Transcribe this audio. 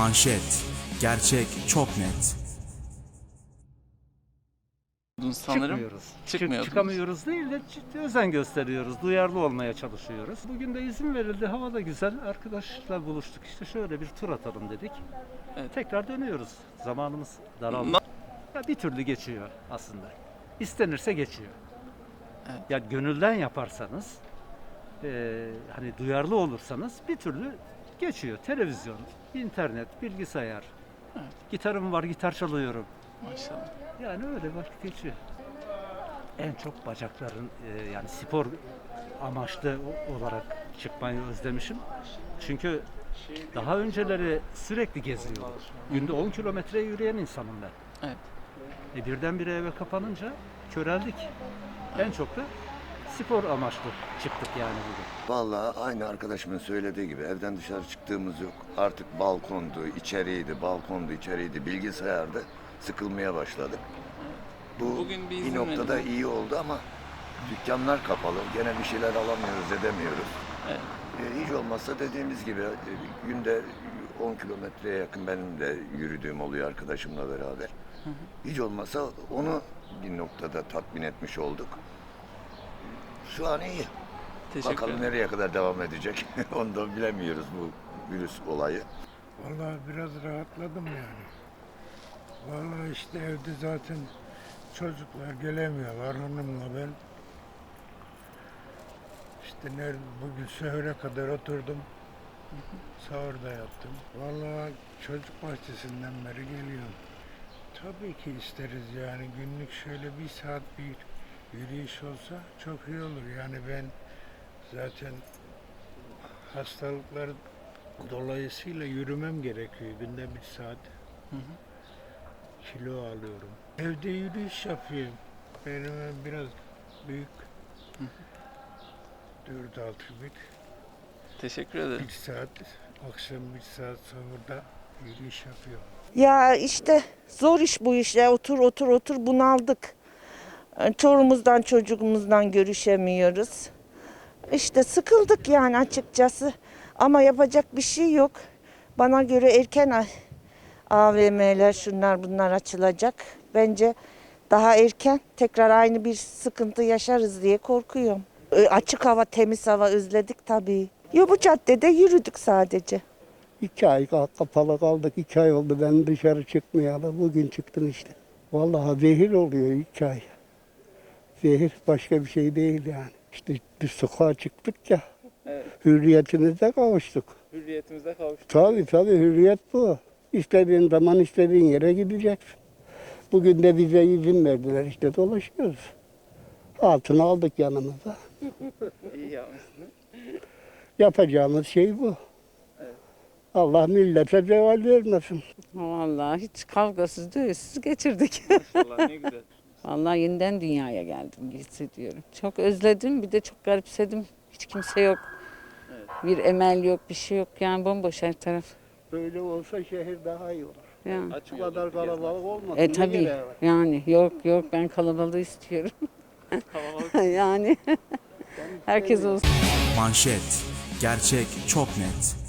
Manşet. Gerçek çok net. sanırım. Çıkmıyoruz. Çıkamıyoruz değil de ciddi özen gösteriyoruz. Duyarlı olmaya çalışıyoruz. Bugün de izin verildi. Hava da güzel. Arkadaşlar buluştuk. İşte şöyle bir tur atalım dedik. Evet. Tekrar dönüyoruz. Zamanımız daraldı. Ya bir türlü geçiyor aslında. İstenirse geçiyor. Evet. Ya gönülden yaparsanız, eee, hani duyarlı olursanız bir türlü geçiyor. Televizyon, internet, bilgisayar. Evet. Gitarım var, gitar çalıyorum. Maşallah. Yani öyle vakit geçiyor. En çok bacakların e, yani spor amaçlı olarak çıkmayı özlemişim. Çünkü daha önceleri sürekli geziyordum. Günde 10 kilometre yürüyen insanım ben. Evet. E birdenbire eve kapanınca köreldik. En çok da spor amaçlı çıktık yani bugün. Vallahi aynı arkadaşımın söylediği gibi evden dışarı çıktığımız yok. Artık balkondu, içeriydi, balkondu, içeriydi, bilgisayardı. Sıkılmaya başladık. Bu Bugün bir bir noktada verin. iyi oldu ama dükkanlar kapalı. Gene bir şeyler alamıyoruz, edemiyoruz. Evet. E, hiç olmazsa dediğimiz gibi e, günde 10 kilometreye yakın benim de yürüdüğüm oluyor arkadaşımla beraber. Hiç olmazsa onu bir noktada tatmin etmiş olduk. Şu an iyi. Teşekkür Bakalım ederim. nereye kadar devam edecek. Onu da bilemiyoruz bu virüs olayı. Vallahi biraz rahatladım yani. Vallahi işte evde zaten çocuklar gelemiyorlar hanımla ben. İşte nerede bugün sahura kadar oturdum. Sahurda yattım. Vallahi çocuk bahçesinden beri geliyorum. Tabii ki isteriz yani günlük şöyle bir saat bir yürüyüş olsa çok iyi olur. Yani ben zaten hastalıklar dolayısıyla yürümem gerekiyor günde bir saat. Kilo alıyorum. Evde yürüyüş yapıyorum. Benim biraz büyük. 4-6 büyük. Teşekkür ederim. Bir saat, akşam bir saat sonra yürüyüş yapıyorum. Ya işte zor iş bu iş ya otur otur otur bunaldık. Çorumuzdan çocuğumuzdan görüşemiyoruz. İşte sıkıldık yani açıkçası. Ama yapacak bir şey yok. Bana göre erken AVM'ler şunlar bunlar açılacak. Bence daha erken tekrar aynı bir sıkıntı yaşarız diye korkuyorum. Ee, Açık hava, temiz hava özledik tabii. Yo bu caddede yürüdük sadece. İki ay kapalı kaldık. iki ay oldu ben dışarı çıkmayalı. Bugün çıktım işte. Vallahi zehir oluyor iki ay. Zehir başka bir şey değil yani. İşte biz sokağa çıktık ya. Evet. Hürriyetimize kavuştuk. Hürriyetimize kavuştuk. Tabii tabii hürriyet bu. İstediğin zaman istediğin yere gideceksin. Bugün de bize izin verdiler işte dolaşıyoruz. Altını aldık yanımıza. İyi yapmışsınız. Yapacağımız şey bu. Allah millete zeval vermesin. Vallahi hiç kavgasız dövüşsüz geçirdik. Maşallah ne güzel. Vallahi yeniden dünyaya geldim hissediyorum. Çok özledim bir de çok garipsedim. Hiç kimse yok. Bir emel yok, bir şey yok. Yani bomboş her taraf. Böyle olsa şehir daha iyi olur. Yani. Bu kadar kalabalık olmasın. E tabii yani yok yok ben kalabalığı istiyorum. yani herkes olsun. Manşet. Gerçek çok net.